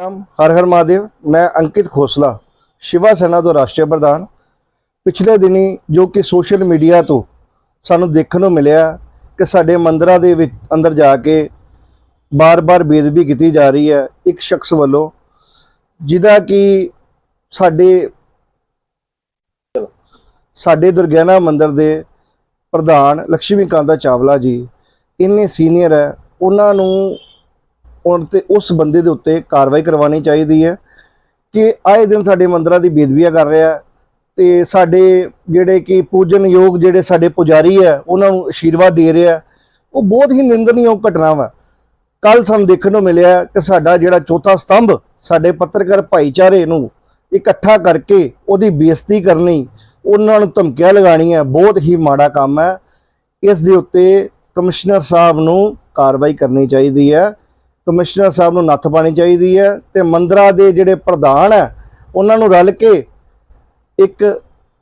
ਨਾਮ ਹਰ ਹਰ ਮਹਾਦੇਵ, ਮੈਂ ਅੰਕਿਤ ਖੋਸਲਾ, ਸ਼ਿਵਾ ਸੈਨਾ ਤੋਂ ਰਾਸ਼ਟਰੀ ਪ੍ਰਧਾਨ। ਪਿਛਲੇ ਦਿਨੀ ਜੋ ਕਿ ਸੋਸ਼ਲ ਮੀਡੀਆ ਤੋਂ ਸਾਨੂੰ ਦੇਖਣ ਨੂੰ ਮਿਲਿਆ ਕਿ ਸਾਡੇ ਮੰਦਰਾਂ ਦੇ ਵਿੱਚ ਅੰਦਰ ਜਾ ਕੇ ਬਾਰ-ਬਾਰ ਬੇਦਬੀ ਕੀਤੀ ਜਾ ਰਹੀ ਹੈ ਇੱਕ ਸ਼ਖਸ ਵੱਲੋਂ, ਜਿਹਦਾ ਕਿ ਸਾਡੇ ਸਾਡੇ ਦੁਰਗਿਆਨਾ ਮੰਦਰ ਦੇ ਪ੍ਰਧਾਨ ਲక్ష్ਮੀ ਚਾਵਲਾ ਜੀ, ਇੰਨੇ ਸੀਨੀਅਰ ਹੈ, ਉਹਨਾਂ ਨੂੰ ਉਹਨਾਂ ਤੇ ਉਸ ਬੰਦੇ ਦੇ ਉੱਤੇ ਕਾਰਵਾਈ ਕਰਵਾਉਣੀ ਚਾਹੀਦੀ ਹੈ ਕਿ ਆਏ ਦਿਨ ਸਾਡੇ ਮੰਦਰਾਂ ਦੀ ਬੇਦਬੀਆਂ ਕਰ ਰਿਹਾ ਹੈ ਤੇ ਸਾਡੇ ਜਿਹੜੇ ਕਿ ਪੂਜਨਯੋਗ ਜਿਹੜੇ ਸਾਡੇ ਪੁਜਾਰੀ ਹੈ, ਉਹਨਾਂ ਨੂੰ ਆਸ਼ੀਰਵਾਦ ਦੇ ਰਿਹਾ ਉਹ ਬਹੁਤ ਹੀ ਨਿੰਦਣਯੋਗ ਘਟਨਾ ਵਾ। ਕੱਲ ਸਾਨੂੰ ਦੇਖਣ ਨੂੰ ਮਿਲਿਆ ਕਿ ਸਾਡਾ ਜਿਹੜਾ ਚੌਥਾ ਸਤੰਭ ਸਾਡੇ ਪੱਤਰਕਾਰ ਭਾਈਚਾਰੇ ਨੂੰ ਇਕੱਠਾ ਕਰਕੇ ਉਹਦੀ ਬੇਇੱਜ਼ਤੀ ਕਰਨੀ, ਉਹਨਾਂ ਨੂੰ ਧਮਕੀਆਂ ਲਗਾਉਣੀਆਂ ਬਹੁਤ ਹੀ ਮਾੜਾ ਕੰਮ ਹੈ। ਇਸ ਦੇ ਉੱਤੇ ਕਮਿਸ਼ਨਰ ਸਾਹਿਬ ਨੂੰ ਕਾਰਵਾਈ ਕਰਨੀ ਚਾਹੀਦੀ ਹੈ। ਕਮਿਸ਼ਨਰ ਸਾਹਿਬ ਨੂੰ ਨੱਥ ਪਾਣੀ ਚਾਹੀਦੀ ਹੈ ਤੇ ਮੰਦਰਾਂ ਦੇ ਜਿਹੜੇ ਪ੍ਰਧਾਨ ਹੈ, ਉਹਨਾਂ ਨੂੰ ਰਲ ਕੇ ਇੱਕ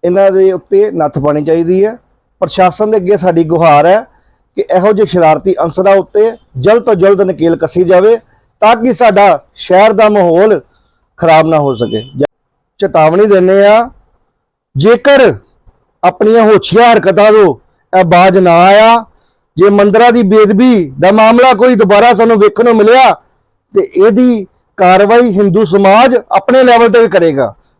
ਇਹਨਾਂ ਦੇ ਉੱਤੇ ਨੱਥ ਪਾਣੀ ਚਾਹੀਦੀ ਹੈ। ਪ੍ਰਸ਼ਾਸਨ ਦੇ ਅੱਗੇ ਸਾਡੀ ਗੁਹਾਰ ਹੈ ਕਿ ਇਹੋ ਜਿਹੇ ਸ਼ਰਾਰਤੀ ਅਨਸਰਾਂ ਉੱਤੇ ਜਲਦ ਤੋਂ ਜਲਦ ਨਕੇਲ ਕੱਸੀ ਜਾਵੇ ਤਾਂ ਕਿ ਸਾਡਾ ਸ਼ਹਿਰ ਦਾ ਮਾਹੌਲ ਖਰਾਬ ਨਾ ਹੋ ਸਕੇ। ਚੇਤਾਵਨੀ ਦਿੰਦੇ ਆ ਜੇਕਰ ਆਪਣੀਆਂ ਹੋਛੀਆਂ ਹਰਕਤਾਂ ਤੋਂ ਇਹ ਬਾਜ ਨਾ ਆਇਆ ਜੇ ਮੰਦਰਾਂ ਦੀ ਬੇਦਬੀ ਦਾ ਮਾਮਲਾ ਕੋਈ ਦੁਬਾਰਾ ਸਾਨੂੰ ਵੇਖਣ ਨੂੰ ਮਿਲਿਆ, ਤੇ ਇਹਦੀ ਕਾਰਵਾਈ ਹਿੰਦੂ ਸਮਾਜ ਆਪਣੇ ਲੈਵਲ ਤੇ ਵੀ ਕਰੇਗਾ।